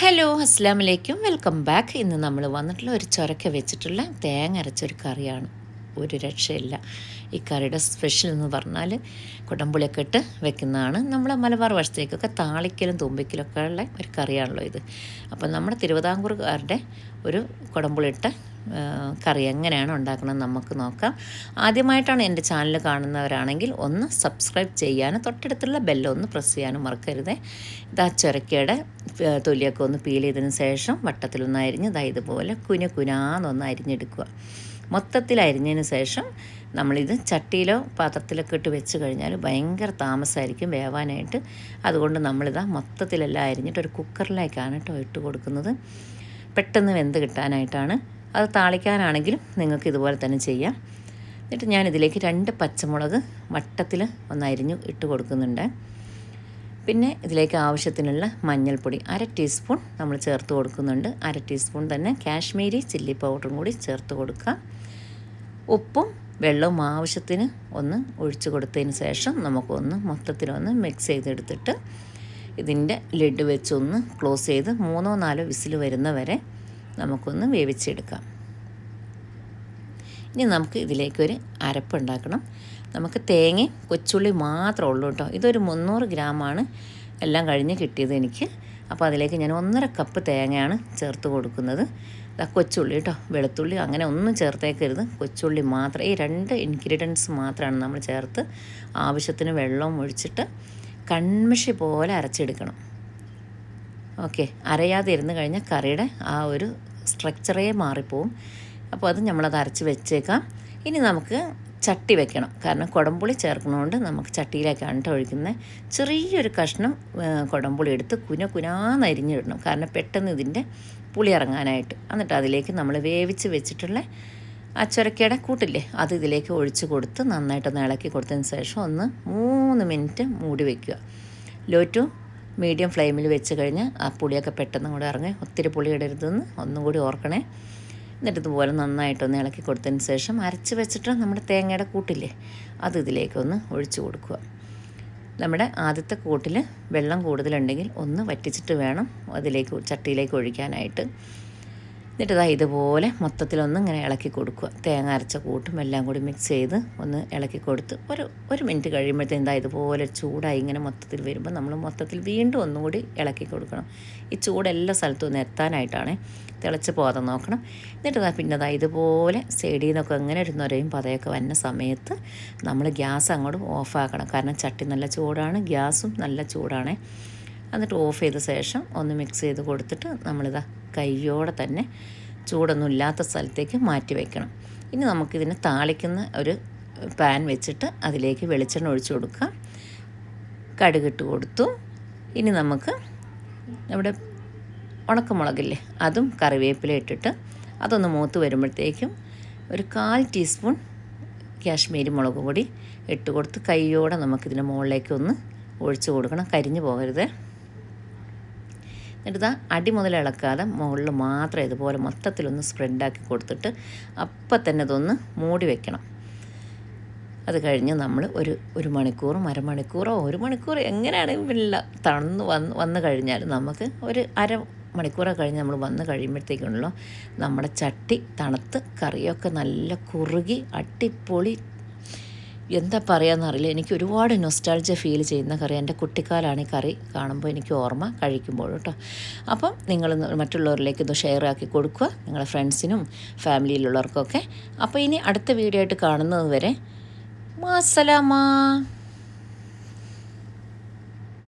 Hello അസ്സാം വലൈക്കും welcome back ഇന്ന് നമ്മൾ വന്നിട്ടുള്ള ഒരു ചൊരക്ക വെച്ചിട്ടുള്ള തേങ്ങ അരച്ചൊരു കറിയാണ്. ഒരു രക്ഷയില്ല. ഈ കറിയുടെ സ്പെഷ്യൽ എന്ന് പറഞ്ഞാൽ കുടംപുളിയൊക്കെ ഇട്ട് വെക്കുന്നതാണ്. നമ്മളെ മലബാർ വശത്തേക്കൊക്കെ താളിക്കലും തുമ്പിക്കലൊക്കെ ഉള്ള ഒരു കറിയാണല്ലോ ഇത്. അപ്പം നമ്മുടെ തിരുവിതാംകൂറുകാരുടെ ഒരു കുടംപുളിയിട്ട ആ, കറി എങ്ങനെയാണ് ഉണ്ടാക്കുന്നത് നമുക്ക് നോക്കാം. ആദ്യമായിട്ടാണ് എന്റെ ചാനൽ കാണുന്നവരാണെങ്കിൽ ഒന്ന് സബ്സ്ക്രൈബ് ചെയ്യാനും തൊട്ടടുത്തുള്ള ബെല്ലൊന്ന് പ്രസ് ചെയ്യാനും മറക്കരുത്. ഇതാ ചുരക്കയുടെ തൊലിയൊക്കെ ഒന്ന് പീൽ ചെയ്തതിന് ശേഷം വട്ടത്തിലൊന്ന് അരിഞ്ഞ് ഇതാ ഇതുപോലെ കുന കുനാന്നൊന്ന് അരിഞ്ഞെടുക്കുക. മൊത്തത്തിൽ അരിഞ്ഞതിന് ശേഷം നമ്മളിത് ചട്ടിയിലോ പാത്രത്തിലൊക്കെ ഇട്ട് വെച്ച് കഴിഞ്ഞാൽ ഭയങ്കര താമസമായിരിക്കും വേവാനായിട്ട്. അതുകൊണ്ട് നമ്മളിതാ മൊത്തത്തിലെല്ലാം അരിഞ്ഞിട്ട് ഒരു കുക്കറിലേക്കാണ് കേട്ടോ ഇട്ട് കൊടുക്കുന്നത്. പെട്ടെന്ന് വെന്ത് കിട്ടാനായിട്ടാണ്. അത് താളിക്കാനാണെങ്കിലും നിങ്ങൾക്ക് ഇതുപോലെ തന്നെ ചെയ്യാം. എന്നിട്ട് ഞാനിതിലേക്ക് രണ്ട് പച്ചമുളക് വട്ടത്തിൽ ഒന്ന് അരിഞ്ഞു ഇട്ട് കൊടുക്കുന്നുണ്ട്. പിന്നെ ഇതിലേക്ക് ആവശ്യത്തിനുള്ള മഞ്ഞൾപ്പൊടി അര ടീസ്പൂൺ നമ്മൾ ചേർത്ത് കൊടുക്കുന്നുണ്ട്. അര ടീസ്പൂൺ തന്നെ കാശ്മീരി ചില്ലി പൗഡറും കൂടി ചേർത്ത് കൊടുക്കുക. ഉപ്പും വെള്ളവും ആവശ്യത്തിന് ഒന്ന് ഒഴിച്ചു കൊടുത്തതിന് ശേഷം നമുക്കൊന്ന് മൊത്തത്തിലൊന്ന് മിക്സ് ചെയ്തെടുത്തിട്ട് ഇതിന്റെ ലിഡ് വെച്ചൊന്ന് ക്ലോസ് ചെയ്ത് മൂന്നോ നാലോ വിസിൽ വരുന്ന വരെ നമുക്കൊന്ന് വേവിച്ചെടുക്കാം. ഇനി നമുക്ക് ഇതിലേക്കൊരു അരപ്പുണ്ടാക്കണം നമുക്ക് തേങ്ങയും കൊച്ചുള്ളി മാത്രമേ ഉള്ളൂ കേട്ടോ. ഇതൊരു മുന്നൂറ് ഗ്രാമാണ് എല്ലാം കഴിഞ്ഞ് കിട്ടിയത് എനിക്ക്. അപ്പോൾ അതിലേക്ക് ഞാൻ ഒന്നര കപ്പ് തേങ്ങയാണ് ചേർത്ത് കൊടുക്കുന്നത്. കൊച്ചുള്ളി കേട്ടോ വെളുത്തുള്ളി അങ്ങനെ ഒന്നും ചേർത്തേക്കരുത്. കൊച്ചുള്ളി മാത്രം ഈ രണ്ട് ഇൻഗ്രീഡിയൻസ് മാത്രമാണ് നമ്മൾ ചേർത്ത് ആവശ്യത്തിന് വെള്ളം ഒഴിച്ചിട്ട് കൺമഷി പോലെ അരച്ചെടുക്കണം. ഓക്കെ അരയാതെ ഇരുന്ന് കഴിഞ്ഞാൽ കറിയുടെ ആ ഒരു സ്ട്രക്ചറേ മാറിപ്പോവും. അപ്പോൾ അത് നമ്മളത് അരച്ച് വെച്ചേക്കാം. ഇനി നമുക്ക് ചട്ടി വെക്കണം. കാരണം കുടംപുളി ചേർക്കുന്നതുകൊണ്ട് നമുക്ക് ചട്ടിയിലേക്കാണ് കേട്ടോ ഒഴിക്കുന്നത് ചെറിയൊരു കഷ്ണം കുടംപുളി എടുത്ത് കുന കുനാന്നരിഞ്ഞിടണം കാരണം പെട്ടെന്ന് ഇതിന്റെ പുളി ഇറങ്ങാനായിട്ട്. എന്നിട്ട് അതിലേക്ക് നമ്മൾ വേവിച്ച് വെച്ചിട്ടുള്ള ആ ചുരക്കയുടെ കൂട്ടില്ലേ അത് ഇതിലേക്ക് ഒഴിച്ച് കൊടുത്ത് നന്നായിട്ടൊന്ന് ഇളക്കി കൊടുത്തതിന് ശേഷം ഒന്ന് മൂന്ന് മിനിറ്റ് മൂടി വയ്ക്കുക ലോ ടു മീഡിയം ഫ്ലെയിമിൽ വെച്ച് കഴിഞ്ഞ് ആ പുളിയൊക്കെ പെട്ടെന്ന് കൂടെ ഇറങ്ങി. ഒത്തിരി പുളി ഇടരുതെന്ന് ഒന്നും കൂടി ഓർക്കണേ. എന്നിട്ട് ഇതുപോലെ നന്നായിട്ടൊന്ന് ഇളക്കി കൊടുത്തതിന് ശേഷം അരച്ച് വെച്ചിട്ട് നമ്മുടെ തേങ്ങയുടെ കൂട്ടില്ലേ അത് ഇതിലേക്കൊന്ന് ഒഴിച്ച് കൊടുക്കുക. നമ്മുടെ ആദ്യത്തെ കൂട്ടിൽ വെള്ളം കൂടുതലുണ്ടെങ്കിൽ ഒന്ന് വറ്റിച്ചിട്ട് വേണം അതിലേക്ക് ചട്ടിയിലേക്ക് ഒഴിക്കാനായിട്ട്. എന്നിട്ട് ഇതാ ഇതുപോലെ മൊത്തത്തിലൊന്ന് ഇങ്ങനെ ഇളക്കി കൊടുക്കുക. തേങ്ങ അരച്ച കൂട്ടും എല്ലാം കൂടി മിക്സ് ചെയ്ത് ഒന്ന് ഇളക്കി കൊടുത്ത് ഒരു ഒരു മിനിറ്റ് കഴിയുമ്പോഴത്തേക്കും എന്താ ഇതുപോലെ ചൂടായി ഇങ്ങനെ മൊത്തത്തിൽ വരുമ്പോൾ നമ്മൾ മൊത്തത്തിൽ വീണ്ടും ഒന്നുകൂടി ഇളക്കി കൊടുക്കണം. ഈ ചൂട് എല്ലാ സ്ഥലത്തും ഒന്ന് എത്താനായിട്ടാണ് തിളച്ച് പോകാതെ നോക്കണം. എന്നിട്ട് ഇതാ പിന്നെ ഇതാ ഇതുപോലെ സൈഡിൽ നിന്നൊക്കെ ഇങ്ങനെ ഒരു നൊരയും പതയൊക്കെ വരുന്ന സമയത്ത് നമ്മൾ ഗ്യാസ് അങ്ങോട്ട് ഓഫാക്കണം കാരണം ചട്ടി നല്ല ചൂടാണ് ഗ്യാസും നല്ല ചൂടാണ്. എന്നിട്ട് ഓഫ് ചെയ്ത ശേഷം ഒന്ന് മിക്സ് ചെയ്ത് കൊടുത്തിട്ട് നമ്മളിതാ കയ്യോടെ തന്നെ ചൂടൊന്നും ഇല്ലാത്ത സ്ഥലത്തേക്ക് മാറ്റി വയ്ക്കണം ഇനി നമുക്കിതിനെ താളിക്കുന്ന ഒരു പാൻ വെച്ചിട്ട് അതിലേക്ക് വെളിച്ചെണ്ണ ഒഴിച്ചു കൊടുക്കാം. കടുകിട്ട് കൊടുത്തു. ഇനി നമുക്ക് നമ്മുടെ ഉണക്കമുളകില്ലേ അതും കറിവേപ്പില ഇട്ടിട്ട് അതൊന്ന് മൂത്ത് വരുമ്പോഴത്തേക്കും ഒരു കാൽ ടീസ്പൂൺ കാശ്മീരി മുളക് പൊടി ഇട്ട് കൊടുത്ത് കൈയോടെ നമുക്കിതിന്റെ മുകളിലേക്ക് ഒന്ന് ഒഴിച്ച് കൊടുക്കണം. കരിഞ്ഞു പോകരുത്. എന്നിട്ട് അടി മുതൽ ഇളക്കാതെ മുകളിൽ മാത്രം ഇതുപോലെ മൊത്തത്തിലൊന്ന് സ്പ്രെഡാക്കി കൊടുത്തിട്ട് അപ്പം തന്നെ ഇതൊന്ന് മൂടി വെക്കണം. അത് കഴിഞ്ഞ് നമ്മൾ ഒരു ഒരു മണിക്കൂറും അരമണിക്കൂറോ ഒരു മണിക്കൂർ എങ്ങനെയാണെങ്കിലും തണുന്ന് വന്ന് വന്ന് കഴിഞ്ഞാൽ നമുക്ക് ഒരു അര മണിക്കൂറൊക്കെ കഴിഞ്ഞ് നമ്മൾ വന്ന് കഴിയുമ്പോഴത്തേക്കുണ്ടല്ലോ നമ്മുടെ ചട്ടി തണുത്ത് കറിയൊക്കെ നല്ല കുറുകി അട്ടിപ്പൊളി എന്താ പറയുകയെന്നറിയില്ല എനിക്ക് ഒരുപാട് നൊസ്റ്റാൾജിയ ഫീൽ ചെയ്യുന്ന കറി. എന്റെ കുട്ടിക്കാലാണ് ഈ കറി കാണുമ്പോൾ എനിക്ക് ഓർമ്മ കഴിക്കുമ്പോൾ കേട്ടോ. അപ്പം നിങ്ങൾ മറ്റുള്ളവരിലേക്ക് ഇത് ഷെയർ ആക്കി കൊടുക്കുക. നിങ്ങളുടെ ഫ്രണ്ട്സിനും ഫാമിലിയിലുള്ളവർക്കൊക്കെ അപ്പോൾ ഇനി അടുത്ത വീഡിയോ ആയിട്ട് കാണുന്നത് വരെ മാസലാമാ.